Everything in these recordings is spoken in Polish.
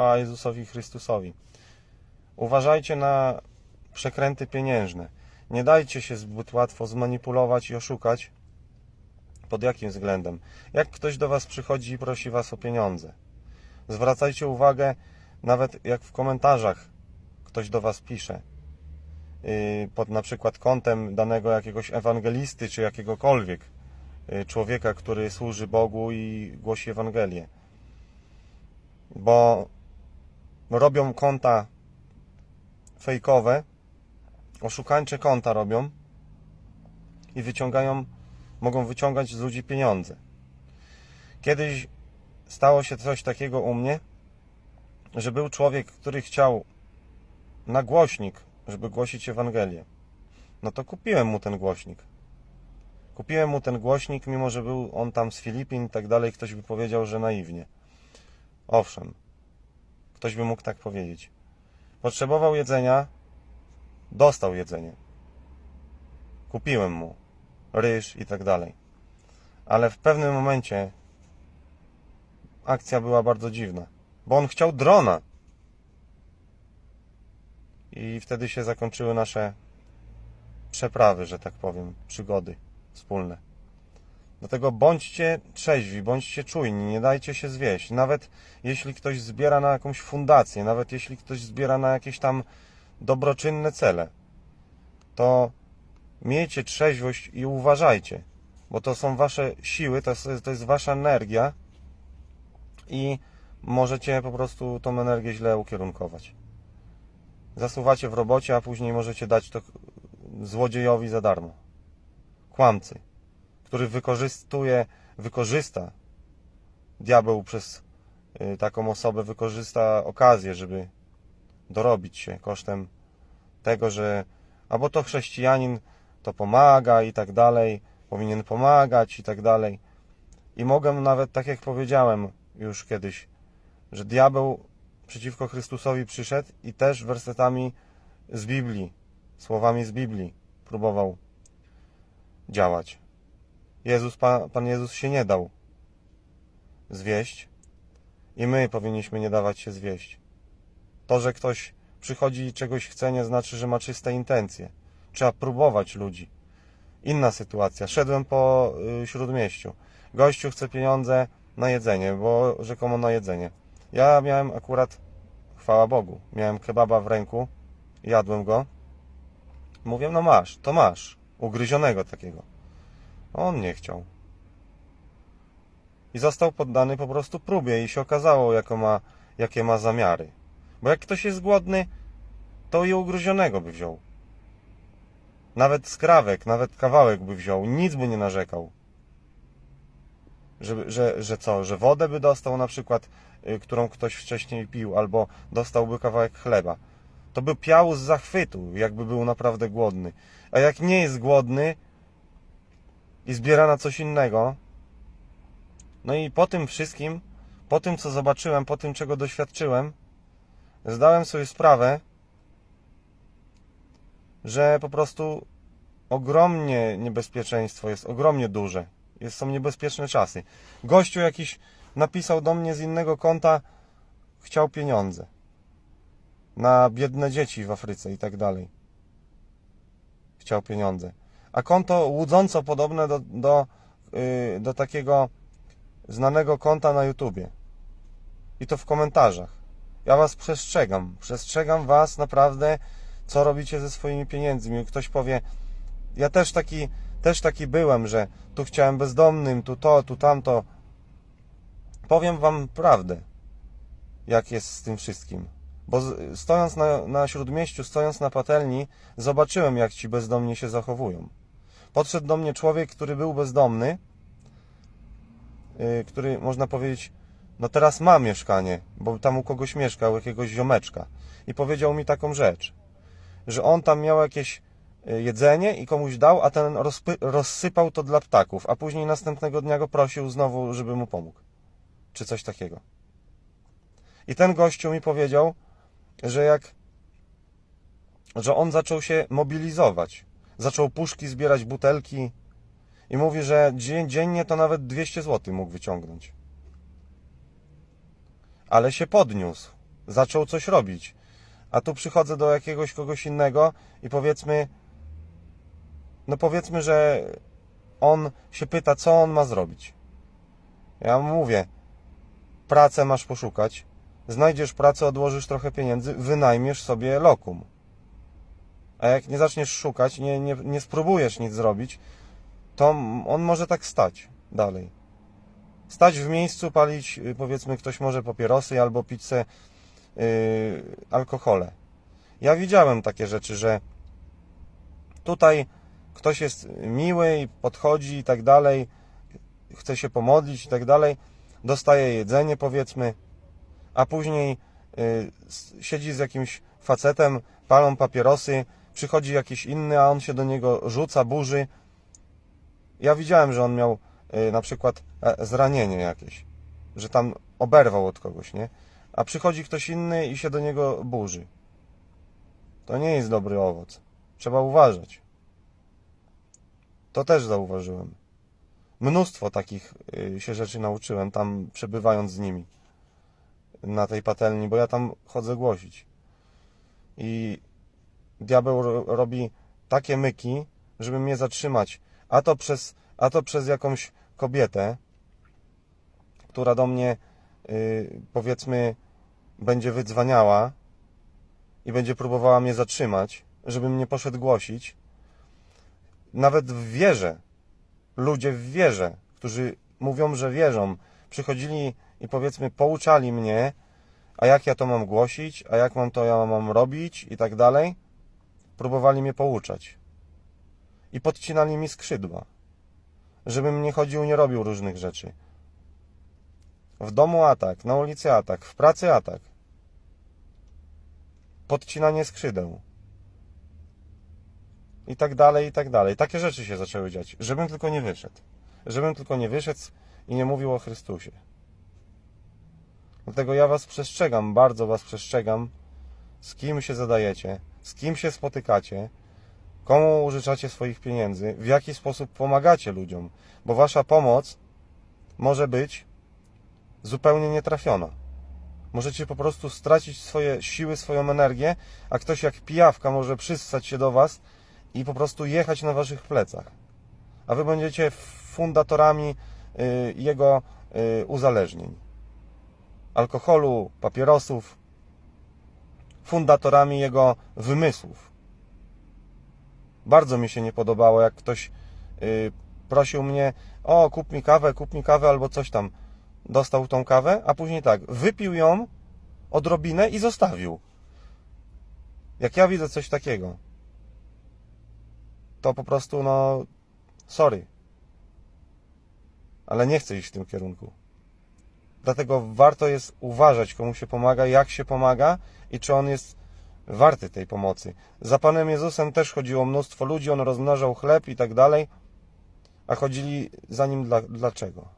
chwała Jezusowi Chrystusowi. Uważajcie na przekręty pieniężne. Nie dajcie się zbyt łatwo zmanipulować i oszukać. Pod jakim względem? Jak ktoś do Was przychodzi i prosi Was o pieniądze, zwracajcie uwagę, nawet jak w komentarzach ktoś do Was pisze, yy, pod na przykład kątem danego jakiegoś ewangelisty czy jakiegokolwiek yy, człowieka, który służy Bogu i głosi Ewangelię. Bo robią konta fejkowe, oszukańcze konta robią i wyciągają, mogą wyciągać z ludzi pieniądze. Kiedyś stało się coś takiego u mnie, że był człowiek, który chciał na głośnik, żeby głosić Ewangelię. No to kupiłem mu ten głośnik. Kupiłem mu ten głośnik, mimo że był on tam z Filipin i tak dalej, ktoś by powiedział, że naiwnie. Owszem, ktoś by mógł tak powiedzieć. Potrzebował jedzenia, dostał jedzenie. Kupiłem mu ryż i tak dalej. Ale w pewnym momencie akcja była bardzo dziwna, bo on chciał drona. I wtedy się zakończyły nasze przeprawy, że tak powiem, przygody wspólne. Dlatego bądźcie trzeźwi, bądźcie czujni, nie dajcie się zwieść. Nawet jeśli ktoś zbiera na jakąś fundację, nawet jeśli ktoś zbiera na jakieś tam dobroczynne cele, to miejcie trzeźwość i uważajcie, bo to są wasze siły, to jest, to jest wasza energia i możecie po prostu tą energię źle ukierunkować. Zasuwacie w robocie, a później możecie dać to złodziejowi za darmo. Kłamcy, który wykorzystuje, wykorzysta diabeł przez y, taką osobę, wykorzysta okazję, żeby dorobić się kosztem tego, że albo to chrześcijanin to pomaga i tak dalej, powinien pomagać i tak dalej. I mogę nawet, tak jak powiedziałem już kiedyś, że diabeł przeciwko Chrystusowi przyszedł i też wersetami z Biblii, słowami z Biblii próbował działać. Jezus, Pan, Pan Jezus się nie dał zwieść i my powinniśmy nie dawać się zwieść. To, że ktoś przychodzi i czegoś chce, nie znaczy, że ma czyste intencje. Trzeba próbować ludzi. Inna sytuacja. Szedłem po y, śródmieściu. Gościu chce pieniądze na jedzenie, bo rzekomo na jedzenie. Ja miałem akurat, chwała Bogu, miałem kebaba w ręku, jadłem go. Mówię, no masz, to masz. Ugryzionego takiego. On nie chciał. I został poddany po prostu próbie i się okazało, jaką ma, jakie ma zamiary. Bo jak ktoś jest głodny, to i ugryzionego by wziął. Nawet skrawek, nawet kawałek by wziął, nic by nie narzekał. Że, że, że co, że wodę by dostał na przykład, y, którą ktoś wcześniej pił, albo dostałby kawałek chleba. To by piał z zachwytu, jakby był naprawdę głodny. A jak nie jest głodny i zbiera na coś innego, no i po tym wszystkim, po tym co zobaczyłem, po tym czego doświadczyłem, zdałem sobie sprawę, że po prostu ogromnie niebezpieczeństwo jest, ogromnie duże. Jest, są niebezpieczne czasy. Gościu jakiś napisał do mnie z innego konta, chciał pieniądze na biedne dzieci w Afryce i tak dalej. Chciał pieniądze. A konto łudząco podobne do, do, yy, do takiego znanego konta na YouTubie. I to w komentarzach. Ja Was przestrzegam. Przestrzegam Was naprawdę, co robicie ze swoimi pieniędzmi. Ktoś powie, ja też taki, też taki byłem, że tu chciałem bezdomnym, tu to, tu tamto. Powiem Wam prawdę, jak jest z tym wszystkim. Bo stojąc na, na śródmieściu, stojąc na patelni, zobaczyłem, jak ci bezdomni się zachowują. Podszedł do mnie człowiek, który był bezdomny, yy, który można powiedzieć, no teraz ma mieszkanie, bo tam u kogoś mieszkał, jakiegoś ziomeczka. I powiedział mi taką rzecz, że on tam miał jakieś y, jedzenie i komuś dał, a ten rozsypał to dla ptaków, a później następnego dnia go prosił znowu, żeby mu pomógł. Czy coś takiego. I ten gościu mi powiedział, że jak że on zaczął się mobilizować. Zaczął puszki zbierać butelki i mówi, że dzie- dziennie to nawet 200 zł mógł wyciągnąć. Ale się podniósł. zaczął coś robić. A tu przychodzę do jakiegoś kogoś innego i powiedzmy, no powiedzmy, że on się pyta, co on ma zrobić. Ja mu mówię, pracę masz poszukać, znajdziesz pracę, odłożysz trochę pieniędzy, wynajmiesz sobie lokum. A jak nie zaczniesz szukać, nie, nie, nie spróbujesz nic zrobić, to on może tak stać dalej. Stać w miejscu, palić, y, powiedzmy, ktoś może papierosy albo se yy, alkohole. Ja widziałem takie rzeczy, że tutaj ktoś jest miły podchodzi i tak dalej, chce się pomodlić i tak dalej, dostaje jedzenie, powiedzmy, a później y, s- siedzi z jakimś facetem, palą papierosy, przychodzi jakiś inny, a on się do niego rzuca, burzy. Ja widziałem, że on miał y, na przykład e, zranienie jakieś, że tam oberwał od kogoś, nie? A przychodzi ktoś inny i się do niego burzy. To nie jest dobry owoc. Trzeba uważać. To też zauważyłem. Mnóstwo takich y, się rzeczy nauczyłem tam przebywając z nimi na tej patelni, bo ja tam chodzę głosić. I diabeł ro- robi takie myki, żeby mnie zatrzymać. A to przez, a to przez jakąś kobietę, która do mnie y, powiedzmy będzie wydzwaniała i będzie próbowała mnie zatrzymać, żebym nie poszedł głosić. Nawet w wierze, ludzie w wierze, którzy mówią, że wierzą, przychodzili i powiedzmy pouczali mnie, a jak ja to mam głosić, a jak mam to ja mam robić i tak dalej. Próbowali mnie pouczać. I podcinali mi skrzydła, żebym nie chodził, nie robił różnych rzeczy. W domu atak, na ulicy atak, w pracy atak. Podcinanie skrzydeł. I tak dalej, i tak dalej. Takie rzeczy się zaczęły dziać. Żebym tylko nie wyszedł. Żebym tylko nie wyszedł i nie mówił o Chrystusie. Dlatego ja Was przestrzegam, bardzo Was przestrzegam, z kim się zadajecie, z kim się spotykacie, komu użyczacie swoich pieniędzy, w jaki sposób pomagacie ludziom, bo Wasza pomoc może być zupełnie nietrafiona. Możecie po prostu stracić swoje siły, swoją energię, a ktoś jak pijawka może przystać się do Was i po prostu jechać na Waszych plecach. A Wy będziecie fundatorami y, jego y, uzależnień alkoholu, papierosów, fundatorami jego wymysłów. Bardzo mi się nie podobało, jak ktoś yy, prosił mnie, o kup mi kawę, kup mi kawę albo coś tam. Dostał tą kawę, a później tak, wypił ją odrobinę i zostawił. Jak ja widzę coś takiego, to po prostu no, sorry. Ale nie chcę iść w tym kierunku. Dlatego warto jest uważać, komu się pomaga, jak się pomaga i czy on jest warty tej pomocy. Za Panem Jezusem też chodziło mnóstwo ludzi, on rozmnażał chleb i tak dalej, a chodzili za nim dla, dlaczego?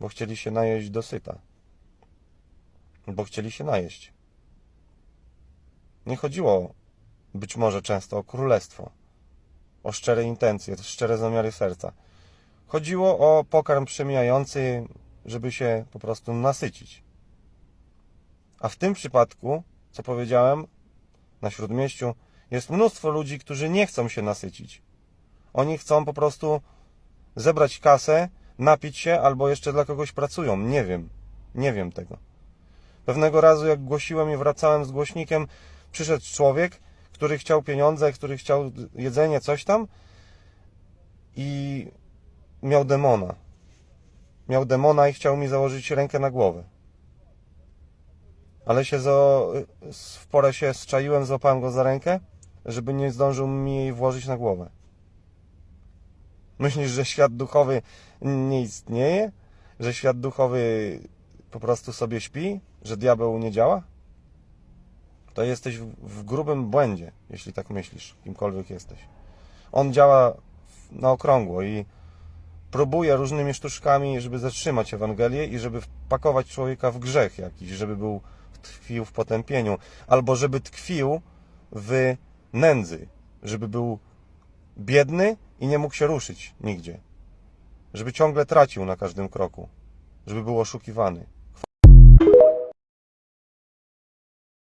Bo chcieli się najeść dosyta. Bo chcieli się najeść. Nie chodziło być może często o królestwo, o szczere intencje, szczere zamiary serca. Chodziło o pokarm przemijający, żeby się po prostu nasycić. A w tym przypadku, co powiedziałem, na śródmieściu jest mnóstwo ludzi, którzy nie chcą się nasycić. Oni chcą po prostu zebrać kasę, napić się albo jeszcze dla kogoś pracują. Nie wiem. Nie wiem tego. Pewnego razu, jak głosiłem i wracałem z głośnikiem, przyszedł człowiek, który chciał pieniądze, który chciał jedzenie, coś tam i miał demona miał demona i chciał mi założyć rękę na głowę. Ale się zo, w porę się zczaiłem, złapałem go za rękę, żeby nie zdążył mi jej włożyć na głowę. Myślisz, że świat duchowy nie istnieje? Że świat duchowy po prostu sobie śpi? Że diabeł nie działa? To jesteś w, grubym błędzie, jeśli tak myślisz, kimkolwiek jesteś. On działa na okrągło i próbuje różnymi sztuczkami, żeby zatrzymać Ewangelię i żeby wpakować człowieka w grzech jakiś, żeby był tkwił w potępieniu, albo żeby tkwił w nędzy, żeby był biedny i nie mógł się ruszyć nigdzie, żeby ciągle tracił na każdym kroku, żeby był oszukiwany.